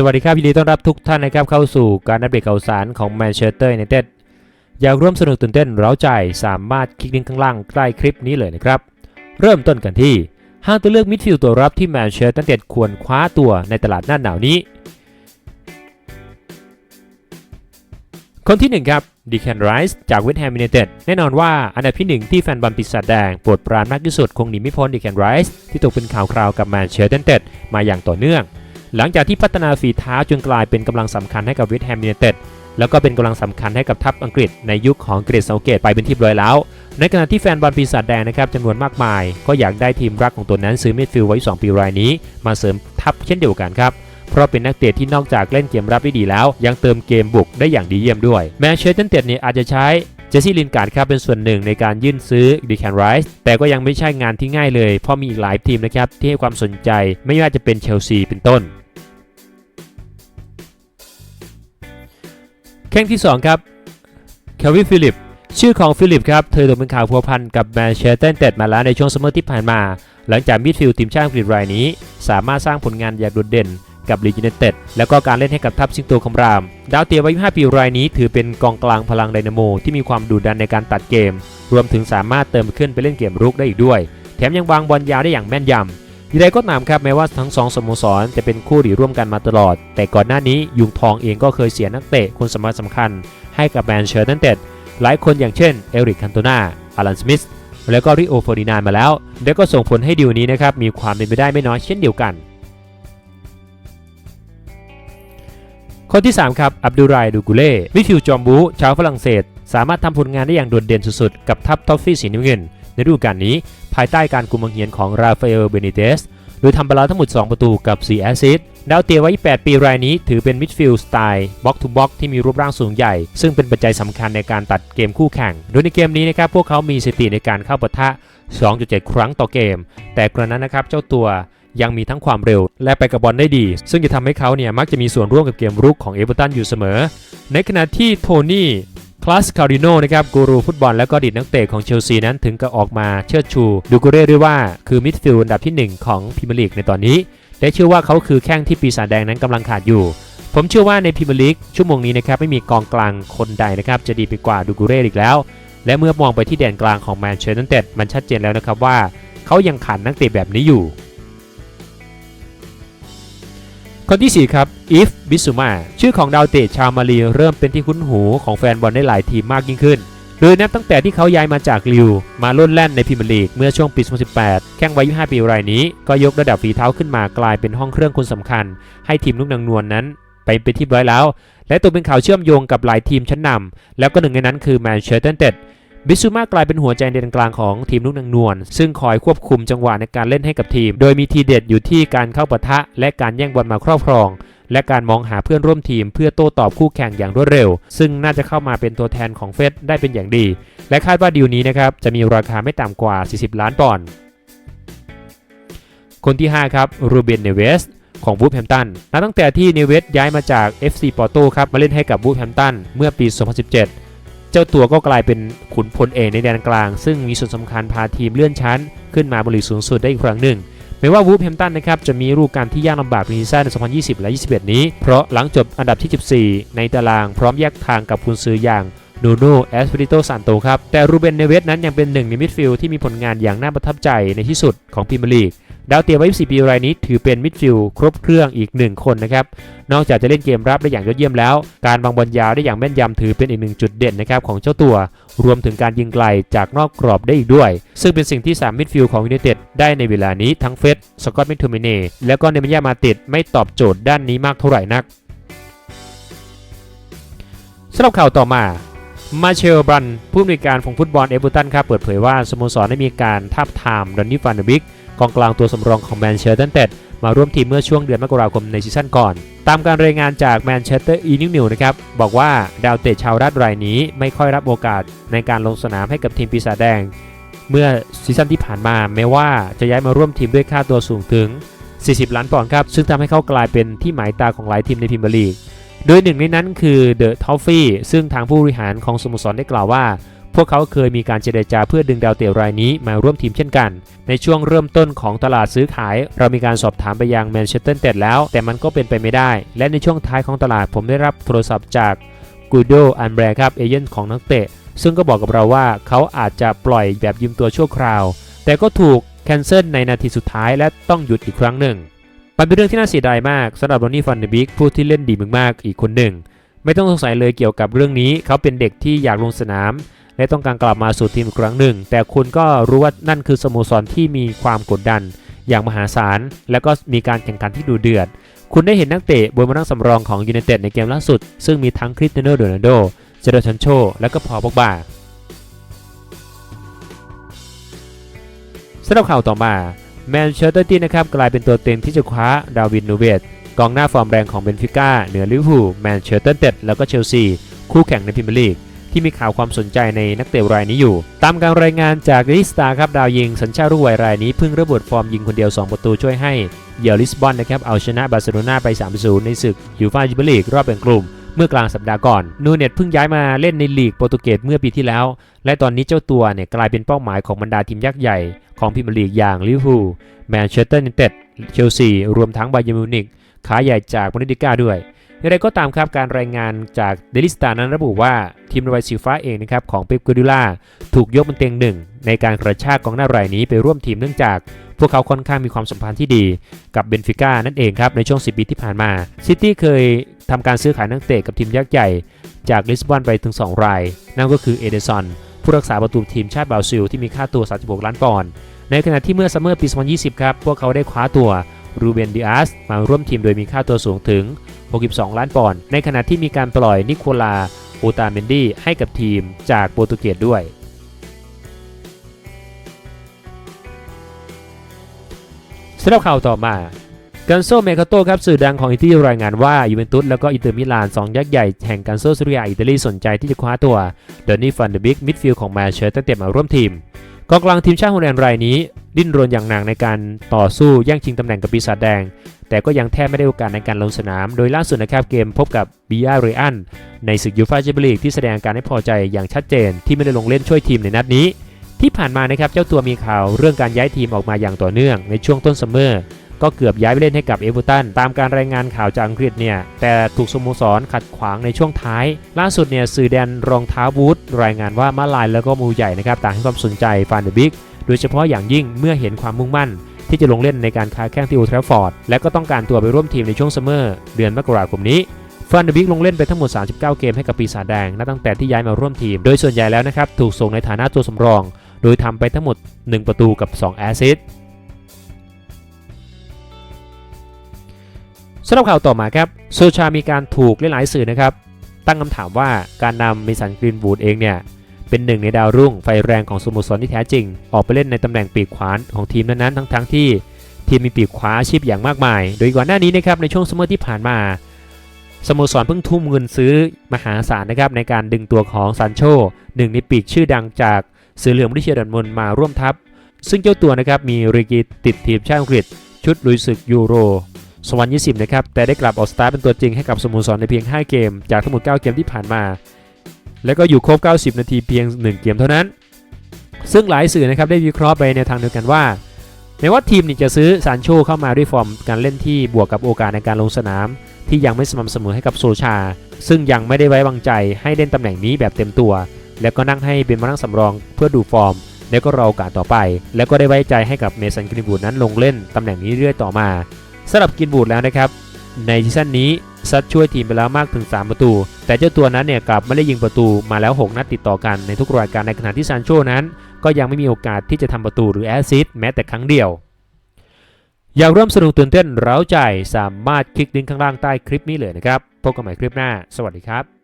สวัสดีครับยินดีต้อนรับทุกท่านนะครับเข้าสู่การอัปเดตข่าวสารของแมนเชสเตอร์ยูไนเต็ดอยากร่วมสนุกตื่นเต้นเร้าใจสามารถคลิกลิงก์ข้างล่างใต้คลิปนี้เลยนะครับ เริ่มต้นกันที่ห้างตัวเลือกมิดฟิลด์ตัวรับที่แมนเชสเตอร์ยูไนเต็ดควรคว้าตัวในตลาดหน้าหนาวนี้ คนที่ 1 ครับดีแคนไรส์จากเวสต์แฮมยูไนเต็ดแน่นอนว่าอันดับที่ 1 ที่แฟนบอลปีศาจแดงปรดปรานมากที่สุดคงหนีไม่พ้นดีแคนไรส์ที่ตกเป็นข่าวคราวกับแมนเชสเตอร์ยูไนเต็ดมาอย่างต่อเนื่อง หลังจากที่พัฒนาฝีเท้าจนกลายเป็นกำลังสำคัญให้กับเวสต์แฮมยูไนเต็ดแล้วก็เป็นกำลังสำคัญให้กับทัพอังกฤษในยุคของเกรซเซาเกตไปเป็นที่เรียบร้อยแล้ว ในขณะที่แฟนบอลปีศาจแดงนะครับจำนวนมากมาย ก็อยากได้ทีมรักของตัวนั้นซื้อมิดฟิลด์ไว้ 2 ปีรายนี้ มาเสริมทัพเช่นเดียวกันครับเพราะเป็นนักเตะที่นอกจากเล่นเกมรับได้ดีแล้ว ยังเติมเกมบุกได้อย่างดีเยี่ยมด้วยแม้เชสเตอร์เต็ดเนี่ยอาจจะใช้ เจสซี่ลินการ์ดครับเป็นส่วนหนึ่งในการยื่นซื้อดีแคนไรส์แต่ก็ยังไม่ใช่งานที่ง่ายเลย เพราะมีอีกหลายทีมนะครับที่ให้ความสนใจไม่ว่าจะเป็นเชลซีเป็นต้นแข่งที่ 2 ครับเคลวินฟิลิปชื่อของฟิลิปครับ เธอตกเป็นข่าวพัวพันกับแมนเชสเตอร์ยูไนเต็ดมาแล้วในช่วงซัมเมอร์ที่ผ่านมา หลังจากมิดฟิลด์ทีมชาติอังกฤษรายนี้ สามารถสร้างผลงานอย่างโดดเด่น กับลีดยูไนเต็ดแล้วก็การเล่นให้กับทัพสิงโตคำราม ดาวเตียวัย25ปีรายนี้ถือเป็นกองกลางพลังไดนาโมที่มีความดุดันในการตัดเกม รวมถึงสามารถเติมขึ้นไปเล่นเกมรุกได้อีกด้วย แถมยังวางบอลยาวได้อย่างแม่นยำอย่างไรก็ตามครับแม้ว่าทั้งสองสโมสรจะเป็นคู่หรีร่วมกันมาตลอด แต่ก่อนหน้านี้ยุงทองเองก็เคยเสียนักเตะคนสำคัญสำคัญ ให้กับแมนเชสเตอร์ยูไนเต็ดหลายคนอย่างเช่นเอริกคันโตนาอารันสมิธแล้วก็ริโอฟอร์ดินานมาแล้ว และก็ส่งผลให้ดีลนี้นะครับมีความเป็นไปได้ไม่น้อยเช่นเดียวกัน คนที่ 3 ครับ อับดุไรดูกุเล่มิดฟิลด์จอมบูชาวฝรั่งเศส สามารถทำผลงานได้อย่างโดดเด่นสุดๆ กับทัพทอฟฟี่สีน้ำเงิน ในฤดูกาลนี้ ภายใต้การกุมบังเหียนของราฟาเอลเบนิเตสโดยทำไปแล้วทั้งหมด 2 ประตูกับ 4 แอสซิสต์ดาวเตียไว้8ปีรายนี้ถือเป็นมิดฟิลด์สไตล์บ็อกทูบ็อกที่มีรูปร่างสูงใหญ่ ซึ่งเป็นปัจจัยสำคัญในการตัดเกมคู่แข่ง โดยในเกมนี้นะครับพวกเขามีสถิติในการเข้าปะทะ 2.7 ครั้งต่อเกม แต่กระนั้นนะครับเจ้าตัว ยังมีทั้งความเร็ว และไปกับบอลได้ดี ซึ่งจะทำให้เขาเนี่ยมักจะมีส่วนร่วมกับเกมรุกของเอเวอร์ตันอยู่เสมอ ในขณะที่โทนี่คลาสคาริโนนะครับกูรูฟุตบอลและก็ดีตนักเตะของเชลซีนั้นถึงกับออกมาเชิดชู ดูกูเร่ด้วยว่าคือมิดฟิลด์อันดับที่ 1 ของพรีเมียร์ลีกในตอนนี้ และเชื่อว่าเขาคือแข้งที่ปีศาจแดงนั้นกำลังขาดอยู่ ผมเชื่อว่าในพรีเมียร์ลีกชั่วโมงนี้นะครับไม่มีกองกลางคนใดนะครับจะดีไปกว่าดูกูเร่อีกแล้ว และเมื่อมองไปที่แดนกลางของแมนเชสเตอร์มันชัดเจนแล้วนะครับว่า เขายังขาดนักเตะแบบนี้อยู่ คนที่ 4 ครับอีฟบิสุมาชื่อของดาวเตะชาวมาลีเริ่มเป็นที่คุ้นหูของแฟนบอลได้หลายทีมมากยิ่งขึ้นโดยนับตั้งแต่ที่เขาย้ายมาจากลิว มาล่นแล่นในพรีเมียร์ลีกเมื่อช่วงปี 2018 แข้งวัย 25 ปีรายนี้ ก็ยกระดับฝีเท้าขึ้นมากลายเป็นห้องเครื่องคนสำคัญ ให้ทีมลูกนางนวลนนั้น ไปเป็นที่ร้อยแล้ว และตัวเป็นข่าวเชื่อมโยงกับหลายทีมชั้นนำแล้วก็หนึ่งในนั้นคือแมนเชสเตอร์เต็ด บิซูมากลายเป็นหัวใจในตรงกลางของทีมลูกนางนวลซึ่งคอยควบคุมจังหวะในการเล่นให้กับทีม โดยมีทีเด็ดอยู่ที่การเข้าปะทะ และการแย่งบอลมาครอบครอง และการมองหาเพื่อนร่วมทีมเพื่อโต้ตอบคู่แข่งอย่างรวดเร็ว ซึ่งน่าจะเข้ามาเป็นตัวแทนของเฟสได้เป็นอย่างดี และคาดว่าดีลนี้นะครับจะมีราคาไม่ต่ำกว่า 40 ล้านปอนด์คนที่ 5 ครับรูเบนเนเวสของวูฟแฮมตันนับตั้งแต่ที่เนเวสย้ายมาจาก FC ปอร์โตครับมาเล่นให้กับวูฟแฮมตันเมื่อปี 2017เจ้าตัวก็กลายเป็นขุนพลเอกในแดนกลาง ซึ่งมีส่วนสำคัญพาทีมเลื่อนชั้น ขึ้นมาบริสูงสุดได้อีกครั้งหนึ่งแม้ว่าวูฟแฮมตันนะครับจะมีรูปการที่ยากลำบากในซีซั่นใน2020 และ 21 นี้ เพราะหลังจบอันดับที่ 14 ในตารางพร้อมแยกทางกับคุณซื้ออย่างโนโนแอสเปริโตซานโตครับ แต่รูเบนเนเวสนั้นยังเป็นหนึ่งในมิดฟิลด์ที่มีผลงานอย่างน่าประทับใจในที่สุดของพรีเมียร์ลีก ดาวเตียวัย24ปีรายนี้ถือเป็นมิดฟิลด์ครบเครื่องอีกหนึ่งคนนะครับ นอกจากจะเล่นเกมรับได้อย่างยอดเยี่ยมแล้ว การวางบอลยาวได้อย่างแม่นยำถือเป็นอีกหนึ่งจุดเด่นนะครับของเจ้าตัว รวมถึงการยิงไกลจากนอกกรอบได้อีกด้วย ซึ่งเป็นสิ่งที่ 3 มิดฟิลด์ของยูไนเต็ดได้ในเวลานี้ทั้งเฟสสกอตต์มคโทมิเน่แล้วก็เนมันยามาติดไม่ตอบโจทย์ด้านนี้มากเท่าไหร่นักสำหรับข่าวต่อมามาเชลบรันผู้อำนวยการของฟุตบอลเอเวอร์ตันครับเปิดเผยว่าสโมสรได้มีการทาบทามดอนนี่ฟันเดบิก กองกลางตัวสำรองของแมนเชสเตอร์เต็ดมาร่วมทีมเมื่อช่วงเดือนมกราคมในซีซั่นก่อน ตามการรายงานจากแมนเชสเตอร์อีนิวนิวนะครับ บอกว่าดาวเตะชาวรัฐรายนี้ไม่ค่อยรับโอกาสในการลงสนามให้กับทีมปีศาจแดง เมื่อซีซั่นที่ผ่านมาแม้ว่าจะย้ายมาร่วมทีมด้วยค่าตัวสูงถึง 40 ล้านปอนด์ครับ ซึ่งทำให้เขากลายเป็นที่หมายตาของหลายทีมในพรีเมียร์ลีก โดยหนึ่งในนั้นคือเดอะทอฟฟี่ซึ่งทางผู้บริหารของสโมสรได้กล่าวว่า พวกเขาเคยมีการเจรจาเพื่อดึงดาวเตะรายนี้มาร่วมทีมเช่นกัน ในช่วงเริ่มต้นของตลาดซื้อขาย เรามีการสอบถามไปยังแมนเชสเตอร์เต็ดแล้ว แต่มันก็เป็นไปไม่ได้ และในช่วงท้ายของตลาดผมได้รับโทรศัพท์จากกูโดอันแบรครับเอเจนต์ของนักเตะ ซึ่งก็บอกกับเราว่าเขาอาจจะปล่อยแบบยืมตัวชั่วคราว แต่ก็ถูกแคนเซิลในนาทีสุดท้ายและต้องหยุดอีกครั้งหนึ่งมันเป็นเรื่องที่น่าเสียดายมากสำหรับโรนนี่ฟันเดบิกผู้ที่เล่นดีมากๆอีกคนหนึ่ง ไม่ต้องสงสัยเลยเกี่ยวกับเรื่องนี้ เขาเป็นเด็กที่อยากลงสนาม และต้องการกลับมาสู่ทีมอีกครั้งหนึ่ง แต่คุณก็รู้ว่านั่นคือสโมสรที่มีความกดดัน อย่างมหาศาล และก็มีการแข่งขันที่ดูเดือด คุณได้เห็นนักเตะบนมานั่งสำรองของยูไนเต็ดในเกมล่าสุด ซึ่งมีทั้งคริสเตียโนโรนัลโด เจเดชันโช และก็พอลป็อกบาสำหรับข่าวต่อมาแมนเชสเตอร์ตี้นะครับกลายเป็นตัวเต็งที่จะคว้าดาวินนูเวตกองหน้าฟอร์มแรงของเบนฟิก้าเหนือลิเวอร์พูลแมนเชสเตอร์เต็ดแล้วก็เชลซีคู่แข่งในพรีเมียร์ลีก ที่มีข่าวความสนใจในนักเตะรายนี้อยู่ ตามการรายงานจากลิสตาครับดาวยิง สัญชาติรุ่วัยรายนี้เพิ่งระเบิดฟอร์มยิงคนเดียว 2 ประตูช่วยให้เยอลิสบอนนะครับเอาชนะบาร์เซโลนาไป3-0ในศึกยูฟ่าแชมเปี้ยนลีกรอบแบ่งกลุ่มเมื่อกลางสัปดาห์ก่อน นูเน็ตเพิ่งย้ายมาเล่นในลีกโปรตุเกสเมื่อปีที่แล้ว และตอนนี้เจ้าตัวเนี่ยกลายเป็นเป้าหมายของบรรดาทีมยักษ์ใหญ่ของพรีเมียร์ลีกอย่างลิเวอร์พูลแมนเชสเตอร์ยูไนเต็ดเชลซีรวมทั้งบาเยร์นมิวนิกขาใหญ่จากบุนเดสลิก้าด้วย อย่างไรก็ตามครับการรายงานจากเดลิสตานั้นระบุว่าทีมรบายสีฟ้าเองนะครับของเป๊ปกูดิล่าถูกยกเป็นเตียงหนึ่งในการกระชากกองหน้ารายนี้ไปร่วมทีมเนื่องจาก พวกเขาค่อนข้างมีความสัมพันธ์ที่ดีกับเบนฟิก้านั่นเองครับในช่วง 10 ปีที่ผ่านมาซิตี้เคยทำการซื้อขายนักเตะกับทีมยักษ์ใหญ่จากลิสบอนไปถึง 2 ราย นั่นก็คือเอเดซอนผู้รักษาประตูทีมชาติบราซิลที่มีค่าตัว 36 ล้านปอนด์ในขณะที่เมื่อซัมเมอร์ปี 2020 ครับ พวกเขาได้คว้าตัวรูเบนดิอาสมาร่วมทีมโดยมีค่าตัวสูงถึง 62 ล้านปอนด์ ในขณะที่มีการปล่อยนิโคลาโอตาเมนดีให้กับทีมจากโปรตุเกสด้วยสำหรับข่าวต่อมากันโซเมคาโตครับสื่อดังของอิตาลีรายงานว่ายูเวนตุสแล้วก็อินเตอร์มิลานสองยักษ์ใหญ่แห่งกันโซซูริยาอิตาลีสนใจที่จะคว้าตัวเดนนี่ฟันเดบิกมิดฟิลด์ของแมนเชสเตอร์เต็มมาร่วมทีม กองกลางทีมชาติฮอลแลนด์รายนี้ ดิ้นรนอย่างหนักในการต่อสู้แย่งชิงตำแหน่งกับปีศาจแดง แต่ก็ยังแทบไม่ได้โอกาสในการลงสนาม โดยล่าสุดนะครับเกมพบกับบีอาเรอันในศึกยูฟ่าแชมเปี้ยนลีกที่แสดงอาการไม่พอใจอย่างชัดเจน ที่ไม่ได้ลงเล่นช่วยทีมในนัดนี้ ที่ผ่านมานะครับเจ้าตัวมีข่าวเรื่องการย้ายทีมออกมาอย่างต่อเนื่องในช่วงต้นซัมเมอร์ ก็เกือบย้ายไปเล่นให้กับเอเวอร์ตันตามการรายงานข่าวจากอังกฤษเนี่ย แต่ถูกสโมสรขัดขวางในช่วงท้าย ล่าสุดเนี่ยสื่อแดนรองเท้าบูธรายงานว่ามาลายแล้วก็มูใหญ่นะครับต่างให้ความสนใจฟานเดบิกโดยเฉพาะอย่างยิ่งเมื่อเห็นความมุ่งมั่น ที่จะลงเล่นในการค้าแข่งที่โอลด์แทราฟฟอร์ดและก็ต้องการตัวไปร่วมทีมในช่วงซัมเมอร์เดือนมกราคมนี้ฟันเดบิกลงเล่นไปทั้งหมด 39 เกมให้กับปีศาจแดงนับตั้งแต่ที่ย้ายมาร่วมทีม โดยส่วนใหญ่แล้วนะครับถูกส่งในฐานะตัวสำรอง โดยทำไปทั้งหมด 1 ประตูกับ 2 แอสซิสต์ สำหรับข่าวต่อมาครับโซชามีการถูกหลายๆสื่อนะครับ ตั้งคำถามว่าการนำมิสันกรีนบูดเองเนี่ยเป็นหนึ่งในดาวรุ่งไฟแรงของสโมสรที่แท้จริง ออกไปเล่นในตำแหน่งปีกขวาของทีมนั้นๆทั้งๆทที่ทีมมีปีกขวาอาชีพอย่างมากมาย โดยก่อนหน้านี้นะครับในช่วงซัมเมอร์ที่ผ่านมาสโมสรเพิ่งทุ่มเงินซื้อมหาศาลนะครับในการดึงตัวของซานโชหนึ่งในปีกชื่อดังจากเสือเหลืองบริเชียดันมนมาร่วมทัพ ซึ่งเจ้าตัวนะครับมีรีกีติดทีมชาติอังกฤษ ชุดลุยศึกยูโร 2020 นะครับ แต่ได้กลับออกสตาร์เป็นตัวจริงให้กับสโมสรในเพียง 5 เกม จากทั้งหมด 9 เกมที่ผ่านมา แล้วก็อยู่ครบ 90 นาทีเพียง 1 เกมเท่านั้น ซึ่งหลายสื่อนะครับได้วิเคราะห์ไปในทางเดียวกันว่าแม้ว่าทีมนี่จะซื้อซานโชเข้ามาด้วยฟอร์มการเล่นที่บวกกับโอกาสในการลงสนาม ที่ยังไม่สม่ำเสมอให้กับโซชา ซึ่งยังไม่ได้ไว้วางใจให้เล่นตำแหน่งนี้แบบเต็มตัว แล้วก็นั่งให้เป็นมานั่งสำรองเพื่อดูฟอร์ม แล้วก็รอโอกาสต่อไป แล้วก็ได้ไว้ใจให้กับเมสันกรีบูดนั้นลงเล่นตำแหน่งนี้เรื่อยต่อมา สำหรับกินบูดแล้วนะครับ ในซีซั่นนี้ซัดช่วยทีมไปแล้วมากถึง 3 ประตู แต่เจ้าตัวนั้นเนี่ยกลับไม่ได้ยิงประตูมาแล้ว 6 นัดติดต่อกันในทุกรายการในขณะที่ซานโชนั้น ก็ยังไม่มีโอกาสที่จะทำประตูหรือแอสซิสต์แม้แต่ครั้งเดียว อยากร่วมสนุกตื่นเต้นเร้าใจสามารถคลิกลิงก์ข้างล่างใต้คลิปนี้เลยนะครับพบกันใหม่คลิปหน้า สวัสดีครับ